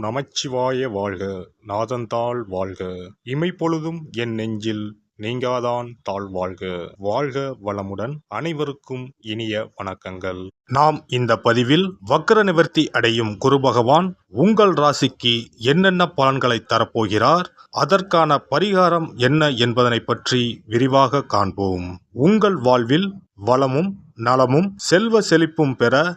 நமச்சிவாய வாழ்க நாதந்தாள் வாழ்க. இமைப்பொழுதும் என் நெஞ்சில் நீங்காதான் தாழ் வாழ்க. வாழ்க வளமுடன் அனைவருக்கும் இனிய வணக்கங்கள். நாம் இந்த பதிவில் வக்ர நிவர்த்தி அடையும் குரு பகவான் உங்கள் ராசிக்கு என்னென்ன பலன்களை தரப்போகிறார் அதற்கான பரிகாரம் என்ன என்பதனை பற்றி விரிவாக காண்போம். உங்கள் வாழ்வில் வளமும் நலமும் செல்வ செழிப்பும் பெற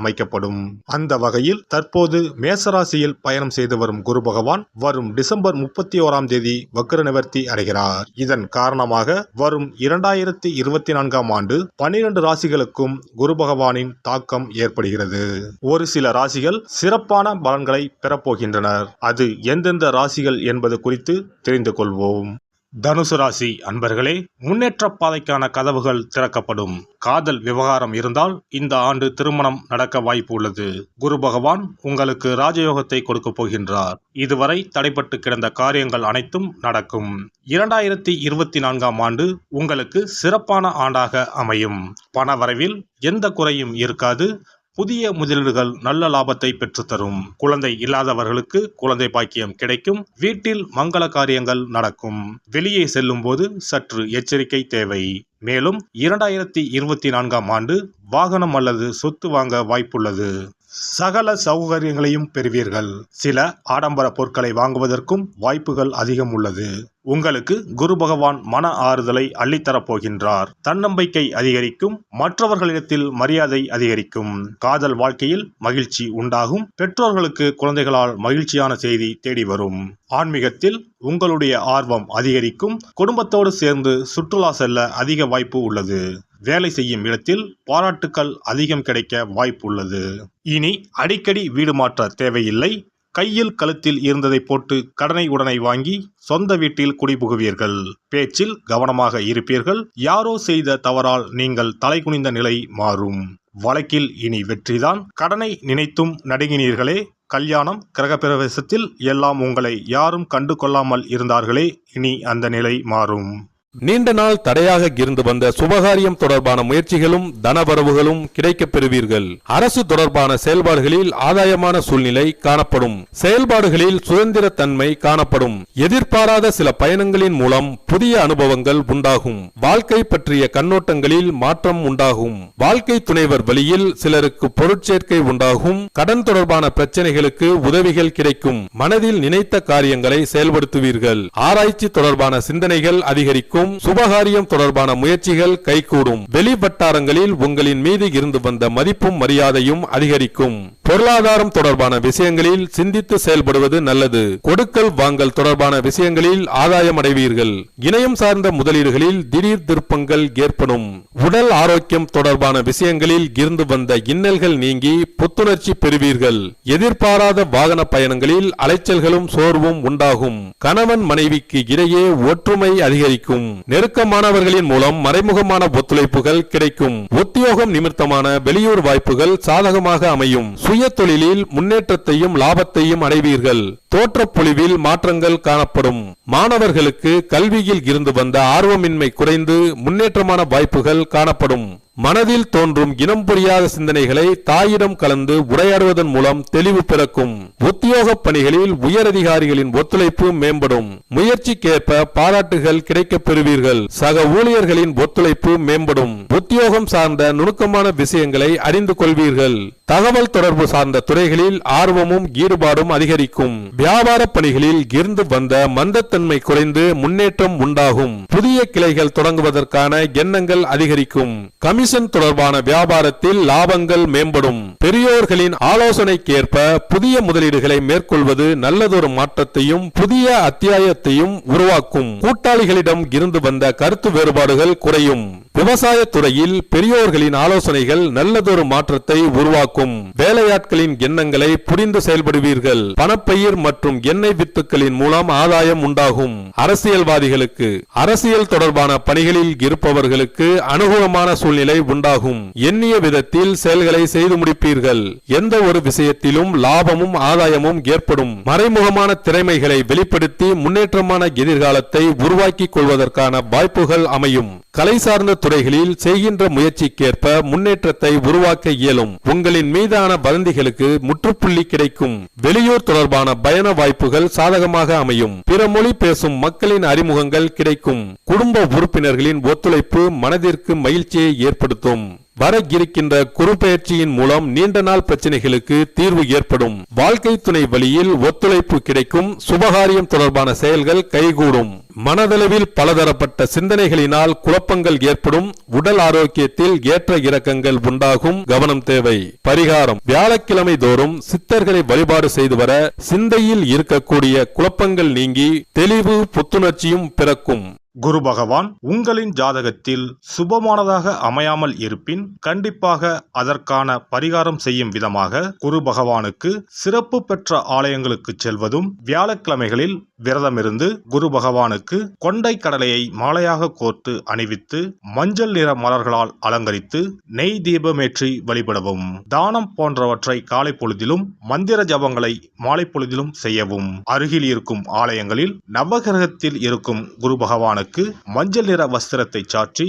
அமைக்கப்படும். அந்த வகையில் தற்போது மேசராசியில் பயணம் செய்து வரும் குரு பகவான் வரும் டிசம்பர் முப்பத்தி ஓராம் தேதி வக்ர நிவர்த்தி அடைகிறார். இதன் காரணமாக வரும் இரண்டாயிரத்தி இருபத்தி நான்காம் ஆண்டு பனிரெண்டு ராசிகளுக்கும் குரு பகவானின் தாக்கம் ஏற்படுகிறது. ஒரு சில ராசிகள் சிறப்பான பலன்களை பெறப்போகின்றனர். அது எந்தெந்த ராசிகள் என்பது குறித்து தெரிந்து கொள்வோம். தனுசு ராசி அன்பர்களே முன்னேற்ற பாதைக்கான கதவுகள் திறக்கப்படும். காதல் விவகாரம் இருந்தால் இந்த ஆண்டு திருமணம் நடக்க வாய்ப்பு உள்ளது. குரு பகவான் உங்களுக்கு ராஜயோகத்தை கொடுக்க போகின்றார். இதுவரை தடைப்பட்டு கிடந்த காரியங்கள் அனைத்தும் நடக்கும். இரண்டாயிரத்தி இருபத்தி நான்காம் ஆண்டு உங்களுக்கு சிறப்பான ஆண்டாக அமையும். பண வரவில் எந்த குறையும் இருக்காது. புதிய முதலீடுகள் நல்ல லாபத்தை பெற்றுத்தரும். குழந்தை இல்லாதவர்களுக்கு குழந்தை பாக்கியம் கிடைக்கும். வீட்டில் மங்கள காரியங்கள் நடக்கும். வெளியே செல்லும் போது சற்று எச்சரிக்கை தேவை. மேலும் இரண்டாயிரத்தி இருபத்தி நான்காம் ஆண்டு வாகனம் அல்லது சொத்து வாங்க வாய்ப்புள்ளது. சகல சௌகரியங்களையும் பெறுவீர்கள். சில ஆடம்பர பொருட்களை வாங்குவதற்கும் வாய்ப்புகள் அதிகம் உள்ளது. உங்களுக்கு குரு பகவான் மன ஆறுதலை அள்ளித்தரப் போகின்றார். தன்னம்பிக்கை அதிகரிக்கும் மற்றவர்களிடத்தில் மரியாதை அதிகரிக்கும். காதல் வாழ்க்கையில் மகிழ்ச்சி உண்டாகும் பெற்றோர்களுக்கு குழந்தைகளால் மகிழ்ச்சியான செய்தி தேடி வரும். ஆன்மீகத்தில் உங்களுடைய ஆர்வம் அதிகரிக்கும் குடும்பத்தோடு சேர்ந்து சுற்றுலா செல்ல அதிக வாய்ப்பு உள்ளது. வேலை செய்யும் இடத்தில் பாராட்டுக்கள் அதிகம் கிடைக்க வாய்ப்பு உள்ளது இனி அடிக்கடி வீடு மாற்ற தேவையில்லை. கையில் கழுத்தில் இருந்ததை போட்டு கடனை உடனை வாங்கி சொந்த வீட்டில் குடிபுகுவீர்கள். பேச்சில் கவனமாக இருப்பீர்கள். யாரோ செய்த தவறால் நீங்கள் தலைகுனிந்த நிலை மாறும். வழக்கில் இனி வெற்றிதான். கடனை நினைத்தும் நடுங்கினீர்களே. கல்யாணம் கிரகப்பிரவேசத்தில் எல்லாம் உங்களை யாரும் கண்டு கொள்ளாமல் இருந்தார்களே. இனி அந்த நிலை மாறும். நீண்ட நாள் தடையாக இருந்து வந்த சுபகாரியம் தொடர்பான முயற்சிகளும் தனவரவுகளும் கிடைக்கப் பெறுவீர்கள். அரசு தொடர்பான செயல்பாடுகளில் ஆதாயமான சூழ்நிலை காணப்படும். செயல்பாடுகளில் சுதந்திர தன்மை காணப்படும். எதிர்பாராத சில பயணங்களின் மூலம் புதிய அனுபவங்கள் உண்டாகும். வாழ்க்கை பற்றிய கண்ணோட்டங்களில் மாற்றம் உண்டாகும். வாழ்க்கை துணைவர் வழியில் சிலருக்கு பொருட்சேர்க்கை உண்டாகும். கடன் தொடர்பான பிரச்சனைகளுக்கு உதவிகள் கிடைக்கும். மனதில் நினைத்த காரியங்களை செயல்படுத்துவீர்கள். ஆராய்ச்சி தொடர்பான சிந்தனைகள் அதிகரிக்கும். சுபகாரியம் தொடர்பான முயற்சிகள் கைகூடும். வெளி வட்டாரங்களில் உங்களின் மீது இருந்து வந்த மதிப்பும் மரியாதையும் அதிகரிக்கும். பொருளாதாரம் தொடர்பான விஷயங்களில் சிந்தித்து செயல்படுவது நல்லது. கொடுக்கல் வாங்கல் தொடர்பான விஷயங்களில் ஆதாயம் அடைவீர்கள் இணையம் சார்ந்த முதலீடுகளில் திடீர் திருப்பங்கள் ஏற்படும். உடல் ஆரோக்கியம் தொடர்பான விஷயங்களில் இருந்து வந்த இன்னல்கள் நீங்கி புத்துணர்ச்சி பெறுவீர்கள். எதிர்பாராத வாகன பயணங்களில் அலைச்சல்களும் சோர்வும் உண்டாகும். கணவன் மனைவிக்கு இடையே ஒற்றுமை அதிகரிக்கும். நெருக்கமானவர்களின் மூலம் மறைமுகமான ஒத்துழைப்புகள் கிடைக்கும். உத்தியோகம் நிமித்தமான வெளியூர் வாய்ப்புகள் சாதகமாக அமையும். சுய தொழிலில் முன்னேற்றத்தையும் லாபத்தையும் அடைவீர்கள். தோற்றப்பொழிவில் மாற்றங்கள் காணப்படும். மாணவர்களுக்கு கல்வியில் இருந்து வந்த ஆர்வமின்மை குறைந்து முன்னேற்றமான வாய்ப்புகள் காணப்படும். மனதில் தோன்றும் இனம் புரியாத சிந்தனைகளை தாயிடம் கலந்து உரையாடுவதன் மூலம் தெளிவு பிறக்கும். உத்தியோக பணிகளில் உயரதிகாரிகளின் ஒத்துழைப்பு மேம்படும். முயற்சிக்கேற்ப பாராட்டுகள் கிடைக்கப் பெறுவீர்கள். சக ஊழியர்களின் ஒத்துழைப்பு மேம்படும். உத்தியோகம் சார்ந்த நுணுக்கமான விஷயங்களை அறிந்து கொள்வீர்கள். தகவல் தொடர்பு சார்ந்த துறைகளில் ஆர்வமும் ஈடுபாடும் அதிகரிக்கும். வியாபார பணிகளில் இருந்து வந்த மந்தத்தன்மை குறைந்து முன்னேற்றம் உண்டாகும். புதிய கிளைகள் தொடங்குவதற்கான எண்ணங்கள் அதிகரிக்கும். கமிஷன் தொடர்பான வியாபாரத்தில் லாபங்கள் மேம்படும். பெரியோர்களின் ஆலோசனைக்கேற்ப புதிய முதலீடுகளை மேற்கொள்வது நல்லதொரு மாற்றத்தையும் புதிய அத்தியாயத்தையும் உருவாக்கும். கூட்டாளிகளிடம் இருந்து வந்த கருத்து வேறுபாடுகள் குறையும். விவசாய துறையில் பெரியோர்களின் ஆலோசனைகள் நல்லதொரு மாற்றத்தை உருவாக்கும். வேலையாட்களின் எண்ணங்களை புரிந்து செயல்படுவீர்கள். பணப்பயிர் மற்றும் எண்ணெய் வித்துக்களின் மூலம் ஆதாயம் உண்டாகும். அரசியல்வாதிகளுக்கு அரசியல் தொடர்பான பணிகளில் இருப்பவர்களுக்கு அனுகூலமான சூழ்நிலை உண்டாகும். எண்ணிய விதத்தில் செயல்களை செய்து முடிப்பீர்கள். எந்த ஒரு விஷயத்திலும் லாபமும் ஆதாயமும் ஏற்படும். மறைமுகமான திறமைகளை வெளிப்படுத்தி முன்னேற்றமான எதிர்காலத்தை உருவாக்கிக் கொள்வதற்கான வாய்ப்புகள் அமையும். கலை சார்ந்த துறைகளில் செய்கின்ற முயற்சிக்கேற்ப முன்னேற்றத்தை உருவாக்க இயலும். உங்களின் மீதான வதந்திகளுக்கு முற்றுப்புள்ளி கிடைக்கும். வெளியூர் தொடர்பான பயண வாய்ப்புகள் சாதகமாக அமையும். பிற மொழி பேசும் மக்களின் அறிமுகங்கள் கிடைக்கும். குடும்ப உறுப்பினர்களின் ஒத்துழைப்பு மனதிற்கு மகிழ்ச்சியை ஏற்படுத்தும். வர இருக்கின்ற குறுபெயர்ச்சியின் மூலம் நீண்ட நாள் பிரச்சனைகளுக்கு தீர்வு ஏற்படும். வாழ்க்கை துணை வழியில் ஒத்துழைப்பு கிடைக்கும். சுபகாரியம் தொடர்பான செயல்கள் கைகூடும். மனதளவில் பலதரப்பட்ட சிந்தனைகளினால் குழப்பங்கள் ஏற்படும். உடல் ஆரோக்கியத்தில் ஏற்ற இறக்கங்கள் உண்டாகும். கவனம் தேவை. பரிகாரம். வியாழக்கிழமை தோறும் சித்தர்களை வழிபாடு செய்து வர சிந்தையில் இருக்கக்கூடிய குழப்பங்கள் நீங்கி தெளிவு புத்துணர்ச்சியும் பிறக்கும். குரு பகவான் உங்களின் ஜாதகத்தில் சுபமானதாக அமையாமல் இருப்பின் கண்டிப்பாக அதற்கான பரிகாரம் செய்யும் விதமாக குரு பகவானுக்கு சிறப்பு பெற்ற ஆலயங்களுக்கு செல்வதும் வியாழக்கிழமைகளில் விரதமிருந்து குரு பகவானுக்கு கொண்டை கடலையை மாலையாக கோர்த்து அணிவித்து மஞ்சள் நிற மலர்களால் அலங்கரித்து நெய் தீபமேற்றி வழிபடவும். தானம் போன்றவற்றை காலை பொழுதிலும் மந்திர ஜபங்களை மாலை பொழுதிலும் செய்யவும். அருகில் இருக்கும் ஆலயங்களில் நவகிரகத்தில் இருக்கும் குரு பகவானுக்கு மஞ்சள் நிற வஸ்திரத்தை சாற்றி